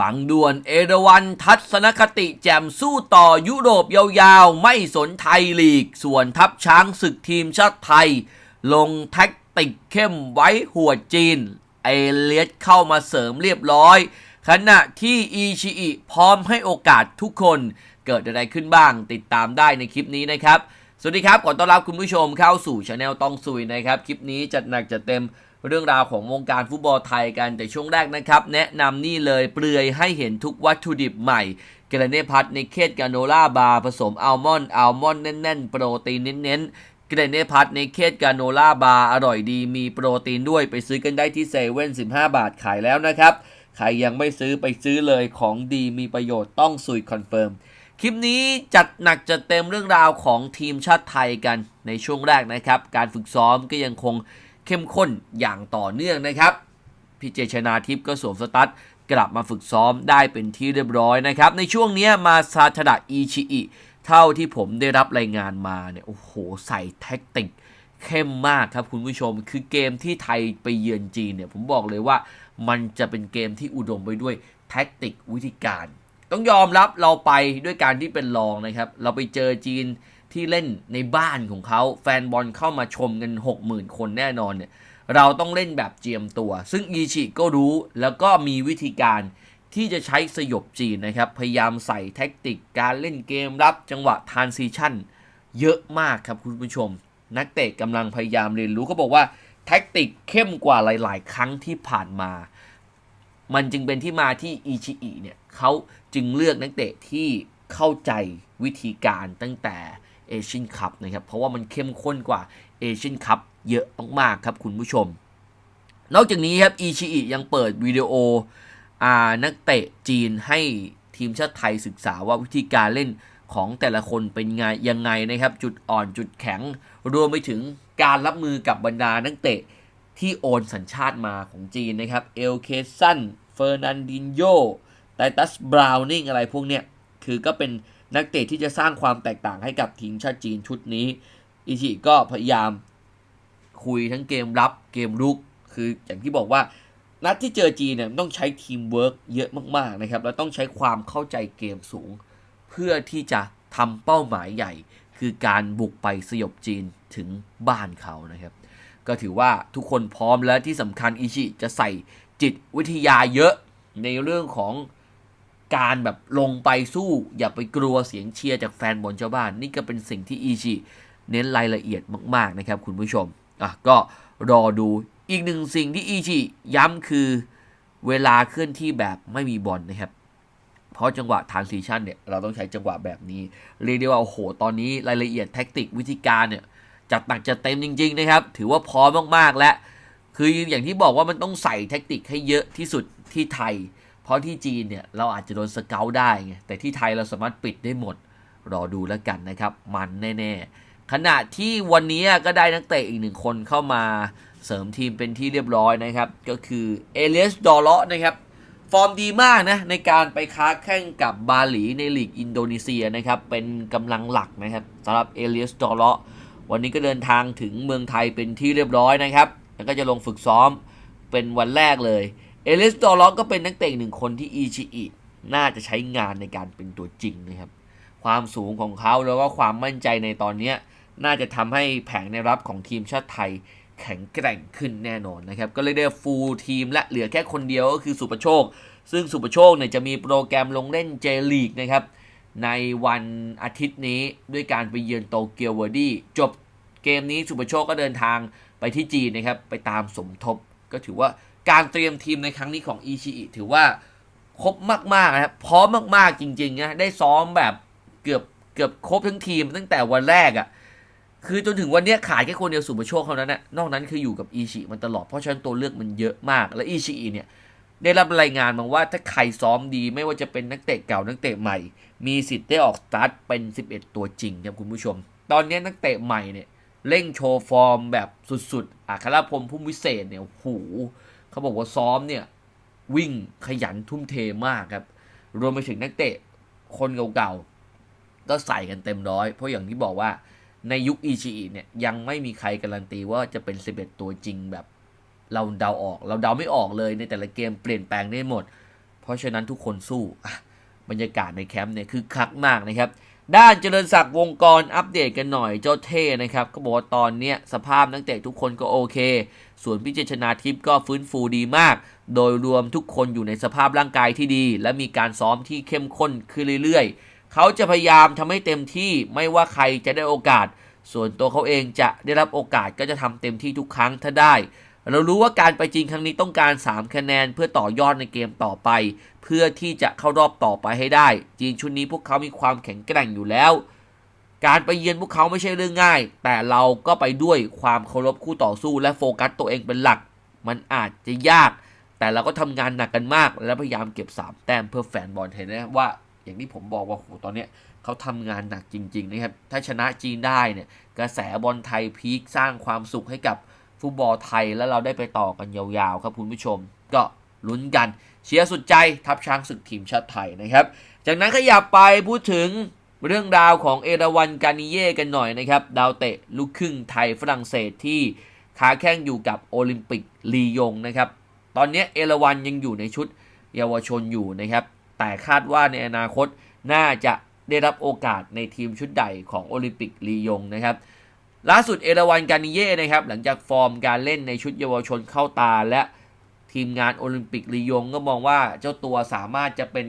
ฝังด่วนเอราวันทัศนคติแจ่มสู้ต่อยุโรปยาวๆ ไม่สนไทยลีก ส่วนทัพช้างศึกทีมชาติไทย ลงแท็กติกเข้มไว้หัวจีน เอเลียสเข้ามาเสริมเรียบร้อย ขณะที่อีชิอิพร้อมให้โอกาสทุกคนเกิดอะไรขึ้นบ้างติดตามได้ในคลิปนี้นะครับ สวัสดีครับขอต้อนรับคุณผู้ชมเข้าสู่ช anel ต้องซุยนะครับ คลิปนี้จัดหนักจัดเต็ม เรื่องราวของวงการฟุตบอลไทยกันแต่ช่วงแรกนะครับ แนะนำนี่เลยเปลือยให้เห็นทุกวัตถุดิบใหม่เกรเนพัทในเคสกาโนล่าบาร์ผสมอัลมอนด์อัลมอนด์แน่น ๆ โปรตีนเน้นๆเกรเนพัทในเคสกาโนล่าบาร์อร่อยดีมีโปรตีนด้วยไปซื้อกันได้ที่เซเว่น15บาทขายแล้วนะครับ ใครยังไม่ซื้อไปซื้อเลยของดีมีประโยชน์ต้องซุยคอนเฟิร์มคลิปนี้จัดหนักจัดเต็มเรื่องราวของทีมชาติไทยกันในช่วงแรกนะครับ การฝึกซ้อมก็ยังคง เข้มข้นอย่างต่อเนื่องนะครับพี่เจชนาทิพย์ก็สวมสตั๊ดกลับมาฝึกซ้อมได้เป็นที่เรียบร้อยนะครับ ในช่วงนี้มาซาชดะอีชิอิเท่าที่ผมได้รับรายงานมาเนี่ยโอ้โหใส่แท็กติกเข้มมากครับคุณผู้ชม คือเกมที่ไทยไปเยือนจีนเนี่ยผมบอกเลยว่ามันจะเป็นเกมที่อุดมไปด้วยแท็กติกวิธีการ ต้องยอมรับเราไปด้วยการที่เป็นรองนะครับ เราไปเจอจีนที่เล่นในบ้านของเขาแฟนบอลเข้ามาชมกัน 60,000 คนแน่นอนเนี่ยเราต้องเล่นแบบเจียมตัว ซึ่งอีชิก็รู้แล้วก็มีวิธีการที่จะใช้สยบจีนนะครับ พยายามใส่แท็กติกการเล่นเกมรับจังหวะทานซีชั่น เยอะมากครับคุณผู้ชม นักเตะกำลังพยายามเรียนรู้เขาบอกว่าแท็กติกเข้มกว่าหลาย ๆ ครั้งที่ผ่านมา มันจึงเป็นที่มาที่อิชิอิเนี่ย เขาจึงเลือกนักเตะที่เข้าใจวิธีการตั้งแต่เอเชียนคัพนะครับ เพราะว่ามันเข้มข้นกว่าเอเชียนคัพเยอะมากๆครับคุณผู้ชม นอกจากนี้ครับอิชิอิยังเปิดวิดีโออานักเตะจีนให้ทีมชาติไทยศึกษาว่าวิธีการเล่นของแต่ละคนเป็นไงยังไงนะครับ จุดอ่อนจุดแข็ง รวมไปถึงการรับมือกับบรรดานักเตะที่โอนสัญชาติมาของจีนนะครับเอลเคซันเฟอร์นันดินโย ไตตัสบราวนิงอะไรพวกเนี้ยคือก็เป็นนักเตะที่จะสร้างความแตกต่างให้กับทีมชาติจีนชุดนี้ อิชิก็พยายามคุยทั้งเกมรับเกมรุก คืออย่างที่บอกว่านัดที่เจอจีนเนี่ยต้องใช้ทีมเวิร์กเยอะมากๆนะครับแล้วต้องใช้ความเข้าใจเกมสูง เพื่อที่จะทำเป้าหมายใหญ่ คือการบุกไปสยบจีนถึงบ้านเขานะครับ ก็ถือว่าทุกคนพร้อมแล้วที่สำคัญอิชิจะใส่จิตวิทยาเยอะในเรื่องของ การแบบลงไปสู้ อย่าไปกลัวเสียงเชียร์จากแฟนบอลชาวบ้าน นี่ก็เป็นสิ่งที่อิชิเน้นรายละเอียดมาก ๆ นะครับ คุณผู้ชมอะก็รอดูอีกหนึ่งสิ่งที่อิชิย้ำคือเวลาเคลื่อนที่แบบไม่มีบอลนะครับ เพราะจังหวะทานซีชันเนี่ยเราต้องใช้จังหวะแบบนี้ เรียกได้ว่าโอ้โห ตอนนี้รายละเอียดแท็กติกวิธีการเนี่ยจัดหนักจัดเต็มจริง ๆ นะครับ ถือว่าพร้อมมากๆและคืออย่างที่บอกว่ามันต้องใส่แท็กติกให้เยอะที่สุดที่ไทย ราะที่จีนเนี่ยเราอาจจะโดนสเกลได้ไงแต่ที่ไทยเราสามารถปิดได้หมด รอดูแล้วกันนะครับ มันแน่ๆ ขณะที่วันนี้ก็ได้นักเตะอีกหนึ่งคนเข้ามาเสริมทีมเป็นที่เรียบร้อยนะครับ ก็คือเอเลียสดอเลาะนะครับ ฟอร์มดีมากนะ ในการไปค้าแข่งกับบาหลีในลีกอินโดนีเซียนะครับ เป็นกำลังหลักนะครับสำหรับเอเลียสดอเลาะวันนี้ก็เดินทางถึงเมืองไทยเป็นที่เรียบร้อยนะครับ แล้วก็จะลงฝึกซ้อมเป็นวันแรกเลย เอลิสตอล็อกก็เป็นนักเตะหนึ่งคนที่อีชิอิน่าจะใช้งานในการเป็นตัวจริงนะครับ ความสูงของเขาแล้วก็ความมั่นใจในตอนนี้น่าจะทำให้แผงในรับของทีมชาติไทยแข็งแกร่งขึ้นแน่นอนนะครับ ก็เลยได้ฟูลทีมและเหลือแค่คนเดียวก็คือสุประโชค ซึ่งสุประโชคเนี่ยจะมีโปรแกรมลงเล่นเจลีกนะครับ ในวันอาทิตย์นี้ด้วยการไปเยือนโตเกียวเวอร์ดี้จบเกมนี้สุประโชคก็เดินทางไปที่จีนนะครับ ไปตามสมทบก็ถือว่า การเตรียมทีมในครั้งนี้ของอีชิอิถือว่าครบมากๆนะครับพร้อมมากๆจริงๆนะได้ซ้อมแบบเกือบเกือบครบทั้งทีมตั้งแต่วันแรกอะ่ะคือจนถึงวันเนี้ยขาดแค่คนเดียวสุประโชคเท่านั้นนะนอกนั้นคืออยู่กับอีชิมันตลอดเพราะฉะนั้นตัวเลือกมันเยอะมาก และอีชิอิเนี่ยได้รับรายงานมาว่าถ้าใครซ้อมดีไม่ว่าจะเป็นนักเตะเก่านักเตะใหม่ มีสิทธิ์ได้ออกสตาร์ทเป็น 11 ตัวจริงครับคุณผู้ชม ตอนนี้นักเตะใหม่เนี่ยเร่งโชว์ฟอร์มแบบสุดๆ อัครพรมพุ่มวิเศษเนี่ยโอ้โห เขาบอกว่าซ้อมเนี่ย วิ่งขยันทุ่มเทมากครับ รวมไปถึงนักเตะคนเก่าๆ ก็ใส่กันเต็มร้อย เพราะอย่างที่บอกว่าในยุคอีชีเนี่ยยังไม่มีใครการันตีว่าจะเป็น 11 ตัวจริงแบบ เราเดาออก เราเดาไม่ออกเลยในแต่ละเกมเปลี่ยนแปลงได้หมด เพราะฉะนั้นทุกคนสู้บรรยากาศในแคมป์เนี่ยคือคักมากนะครับ ด้านเจริญศักดิ์วงกรอัปเดตกันหน่อยเจ้าเท่นะครับ ก็บอกว่าตอนเนี้ยสภาพนักเตะทุกคนก็โอเค ส่วนพิเจชนาทิพย์ก็ฟื้นฟูดีมาก โดยรวมทุกคนอยู่ในสภาพร่างกายที่ดี และมีการซ้อมที่เข้มข้นขึ้นเรื่อยๆ เขาจะพยายามทำให้เต็มที่ไม่ว่าใครจะได้โอกาส ส่วนตัวเขาเองจะได้รับโอกาสก็จะทำเต็มที่ทุกครั้งถ้าได้ เรารู้ว่าการไปจริงครั้งนี้ต้องการ 3 คะแนนเพื่อต่อยอดในเกมต่อไป เพื่อที่จะเข้ารอบต่อไปให้ได้ จีนชุดนี้พวกเขามีความแข็งแกร่งอยู่แล้ว การไปเยือนพวกเขาไม่ใช่เรื่องง่าย แต่เราก็ไปด้วยความเคารพคู่ต่อสู้และโฟกัสตัวเองเป็นหลัก มันอาจจะยาก แต่เราก็ทำงานหนักกันมาก และพยายามเก็บ 3 แต้มเพื่อแฟนบอลเห็นนะว่า อย่างที่ผมบอกว่าโหตอนเนี้ยเขาทำงานหนักจริง ๆ นะครับถ้าชนะจีนได้เนี่ยกระแสบอลไทยพีคสร้างความสุขให้กับ ฟุตบอลไทยแล้วเราได้ไปต่อกันยาวๆ ครับคุณผู้ชม ก็ลุ้นกัน เชียร์สุดใจทัพช้างศึกทีมชาติไทยนะครับ จากนั้นขยับไปพูดถึงเรื่องราวของเอราวันกานิเย่กันหน่อยนะครับ ดาวเตะลูกครึ่งไทยฝรั่งเศสที่ค้าแข้งอยู่กับโอลิมปิกลียงนะครับ ตอนนี้เอราวันยังอยู่ในชุดเยาวชนอยู่นะครับ แต่คาดว่าในอนาคตน่าจะได้รับโอกาสในทีมชุดใหญ่ของโอลิมปิกลียงนะครับ ล่าสุดเอราวันกานิเย่นะครับหลังจากฟอร์มการเล่นในชุดเยาวชนเข้าตาและทีมงานโอลิมปิกลียงก็มองว่าเจ้าตัวสามารถจะเป็น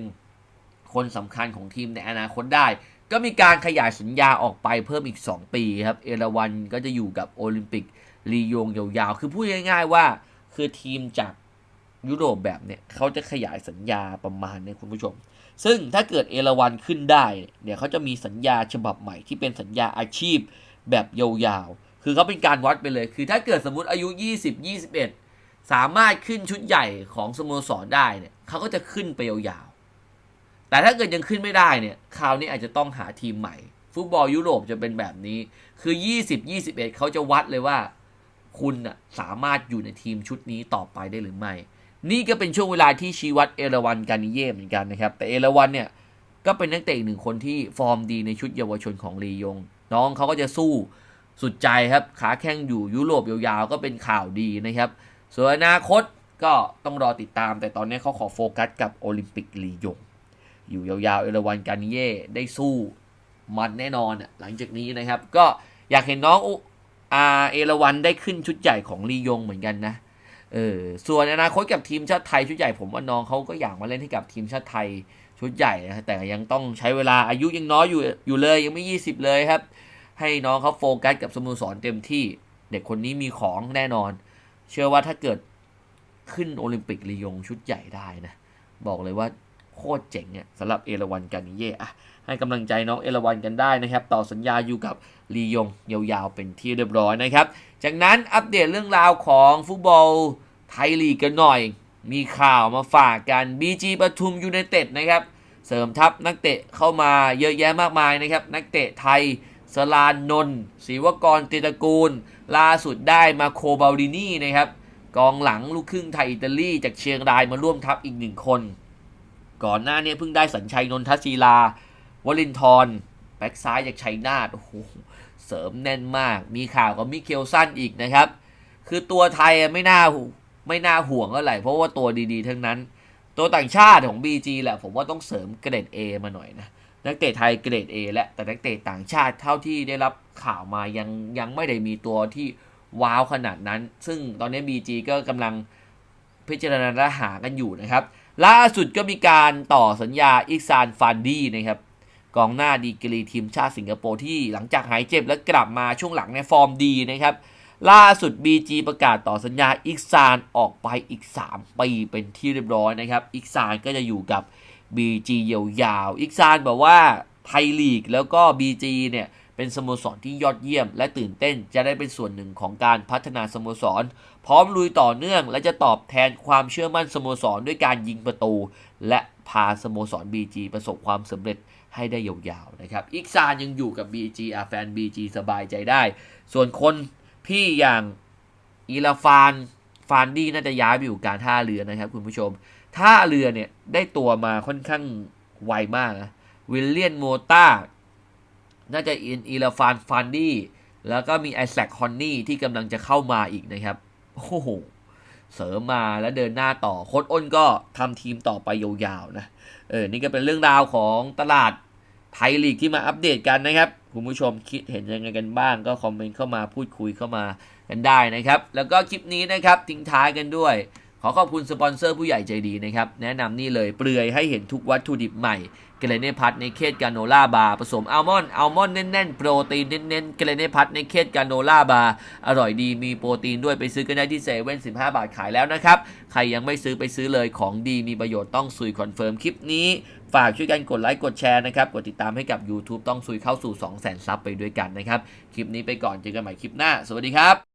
คนสำคัญของทีมในอนาคตได้ ก็มีการขยายสัญญาออกไปเพิ่มอีก 2 ปีครับ เอราวันก็จะอยู่กับโอลิมปิกลียงยาวๆ คือพูดง่าย ๆ ว่า คือทีมจากยุโรปแบบเนี่ยเขาจะขยายสัญญาประมาณนี้คุณผู้ชม ซึ่งถ้าเกิดเอราวันขึ้นได้เนี่ยเขาจะมีสัญญาฉบับใหม่ที่เป็นสัญญาอาชีพ แบบยาวๆ คือเขาเป็นการวัดไปเลย คือถ้าเกิดสมมติอายุ 20 21 สามารถขึ้นชุดใหญ่ของสโมสรได้เนี่ยเขาก็จะขึ้นไปยาวๆ แต่ถ้าเกิดยังขึ้นไม่ได้เนี่ย คราวนี้อาจจะต้องหาทีมใหม่ ฟุตบอลยุโรปจะเป็นแบบนี้ คือ 20 21 เขาจะวัดเลยว่า คุณสามารถอยู่ในทีมชุดนี้ต่อไปได้หรือไม่ นี่ก็เป็นช่วงเวลาที่ชี้วัดเอราวันกานิเย่เหมือนกันนะครับ แต่เอราวันเนี่ย ก็เป็นนักเตะอีกหนึ่งคนที่ฟอร์มดีในชุดเยาวชนของลียง น้องเขาก็จะสู้สุดใจครับ ขาแข้งอยู่ยุโรปยาวๆ ก็เป็นข่าวดีนะครับ ส่วนอนาคตก็ต้องรอติดตาม แต่ตอนนี้เขาขอโฟกัสกับโอลิมปิกลียง อยู่ยาวๆ เอราวันกานเย่ได้สู้มันแน่นอนอะหลังจากนี้นะครับ ก็อยากเห็นน้องอุอาเอราวันได้ขึ้นชุดใหญ่ของลียงเหมือนกันนะเออส่วนอนาคตกับทีมชาติไทยชุดใหญ่ผมว่าน้องเขาก็อยากมาเล่นให้กับทีมชาติไทย ชุดใหญ่นะแต่ยังต้องใช้เวลาอายุยังน้อยอยู่อยู่เลยยังไม่ 20 เลยครับ ให้น้องเขาโฟกัสกับสโมสรเต็มที่เด็กคนนี้มีของแน่นอน เชื่อว่าถ้าเกิดขึ้นโอลิมปิกลียงชุดใหญ่ได้นะบอกเลยว่าโคตรเจ๋งเนี่ยสำหรับเอราวันกันนิเย่อะให้กำลังใจน้องเอราวันกันได้นะครับ ต่อสัญญาอยู่กับลียงยาวๆเป็นที่เรียบร้อยนะครับ จากนั้นอัปเดตเรื่องราวของฟุตบอลไทยลีกกันหน่อย มีข่าวมาฝากกัน BG ปทุมยูไนเต็ดนะครับ เสริมทัพนักเตะเข้ามาเยอะแยะมากมายนะครับ นักเตะไทย สลานนนศรีวกรติตกูล ล่าสุดได้มาโคบาลินีนะครับ กองหลังลูกครึ่งไทยอิตาลีจากเชียงรายมาร่วมทัพอีกหนึ่งคน ก่อนหน้านี้เพิ่งได้สัญชัยนนทศิลาวลินทร์แบ็กซ้ายจากชัยนาทโอ้โหเสริมแน่นมาก มีข่าวกับมิเคลสันอีกนะครับ คือตัวไทยไม่น่าไม่น่าห่วงเท่าไหร่เพราะว่าตัวดีๆ ทั้งนั้น ตัวต่างชาติของ BG แหละผมว่าต้องเสริมเกรด A มาหน่อยนะนักเตะไทยเกรด A และแต่นักเตะต่างชาติเท่าที่ได้รับข่าวมายังยังไม่ได้มีตัวที่ว้าวขนาดนั้น ซึ่งตอนนี้ BG ก็กำลังพิจารณาและหากันอยู่นะครับล่าสุดก็มีการต่อสัญญาอิกซานฟานดี้นะครับกองหน้าดีกรีทีมชาติสิงคโปร์ที่หลังจากหายเจ็บและกลับมาช่วงหลังในฟอร์มดีนะครับ ล่าสุด BG ประกาศต่อสัญญาอิกซานออกไปอีก 3 ปีเป็นที่เรียบร้อยนะครับ อิกซานก็จะอยู่กับ BG ยาวๆ อิกซานบอกว่าไทยลีกแล้วก็ BG เนี่ยเป็นสโมสรที่ยอดเยี่ยม และตื่นเต้นจะได้เป็นส่วนหนึ่งของการพัฒนาสโมสร พร้อมลุยต่อเนื่อง และจะตอบแทนความเชื่อมั่นสโมสรด้วยการยิงประตู และพาสโมสร BG ประสบความสำเร็จให้ได้ยาวๆนะครับ อิกซานยังอยู่กับ BG อะแฟน BG สบายใจได้ ส่วนคน พี่อย่างอีลาฟานฟานดี้น่าจะย้ายไปอยู่การท่าเรือนะครับ คุณผู้ชม ท่าเรือเนี่ยได้ตัวมาค่อนข้างไวมากนะวิลเลียนโมต้าน่าจะอินอีลาฟานฟานดี้แล้วก็มีไอแซคฮอนนี่ที่กำลังจะเข้ามาอีกนะครับโอ้โหเสริมมาแล้วเดินหน้าต่อโค้ดอ้นก็ทำทีมต่อไปยาวๆนะเออนี่ก็เป็นเรื่องราวของตลาดไทยลีกที่มาอัปเดตกันนะครับ คุณผู้ชมคิดเห็นยังไงกันบ้าง ก็คอมเมนต์เข้ามาพูดคุยเข้ามากันได้นะครับ แล้วก็คลิปนี้นะครับทิ้งท้ายกันด้วย ขอขอบคุณสปอนเซอร์ผู้ใหญ่ใจดีนะครับ แนะนำนี่เลยเปลือยให้เห็นทุกวัตถุดิบใหม่เกรเน่พัทในเคสกาโนล่าบาร์ผสมอัลมอนด์อัลมอนด์แน่นๆ โปรตีนเน้นๆเกรเน่พัทในเคสกาโนล่าบาร์อร่อยดีมีโปรตีนด้วยไปซื้อกันได้ที่เซเว่น15บาทขายแล้วนะครับ ใครยังไม่ซื้อไปซื้อเลยของดีมีประโยชน์ต้องซุยคอนเฟิร์มคลิปนี้ ฝากช่วยกันกดไลค์กดแชร์นะครับ กดติดตามให้กับ YouTube ต้องซุยเข้าสู่ 2 0 0 0 0 0ซับไปด้วยกันนะครับ คลิปนี้ไปก่อนเจอกันใหม่คลิปหน้า สวัสดีครับ